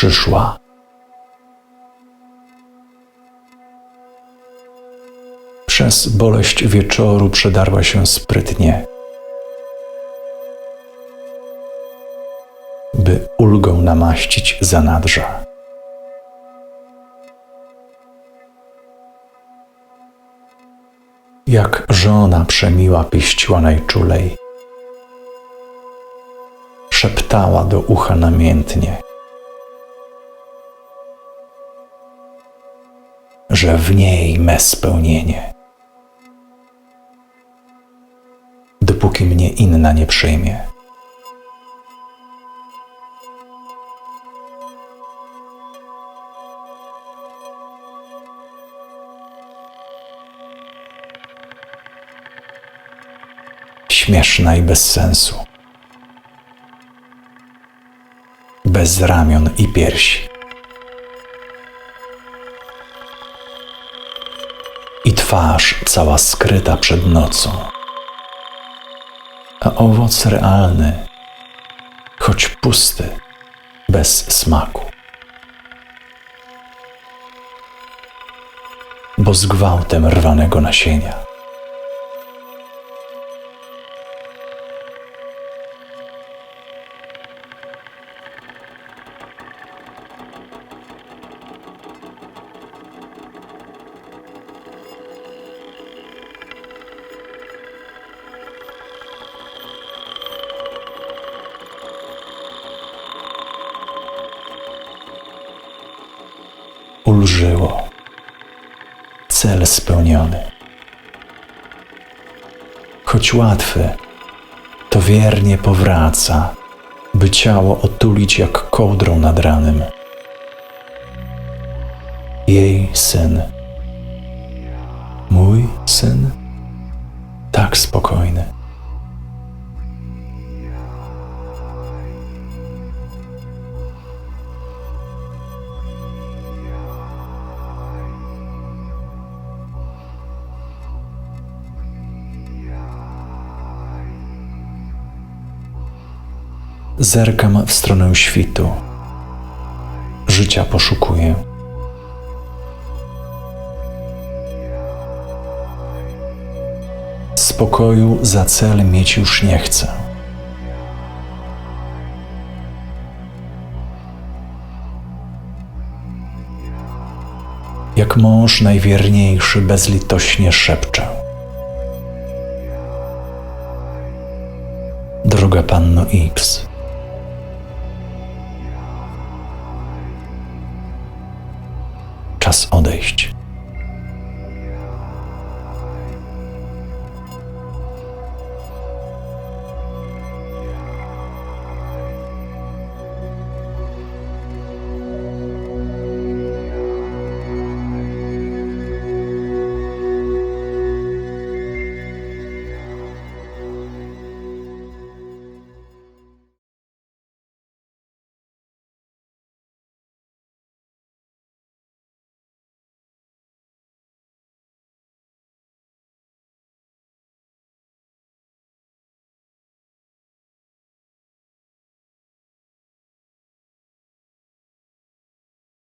przyszła. Przez boleść wieczoru przedarła się sprytnie, by ulgą namaścić zanadrza. Jak żona przemiła pieściła najczulej, szeptała do ucha namiętnie, że w niej me spełnienie. Dopóki mnie inna nie przyjmie. Śmieszna i bez sensu. Bez ramion i piersi. Twarz cała skryta przed nocą. A owoc realny, choć pusty, bez smaku. Bo z gwałtem rwanego nasienia. Ulżyło. Cel spełniony. Choć łatwy, to wiernie powraca, by ciało otulić jak kołdrą nad ranem. Jej syn, mój syn, tak spokojny. Zerkam w stronę świtu. Życia poszukuję. Spokoju za cel mieć już nie chcę. Jak mąż najwierniejszy bezlitośnie szepczę. Droga panno X. Czas odejść.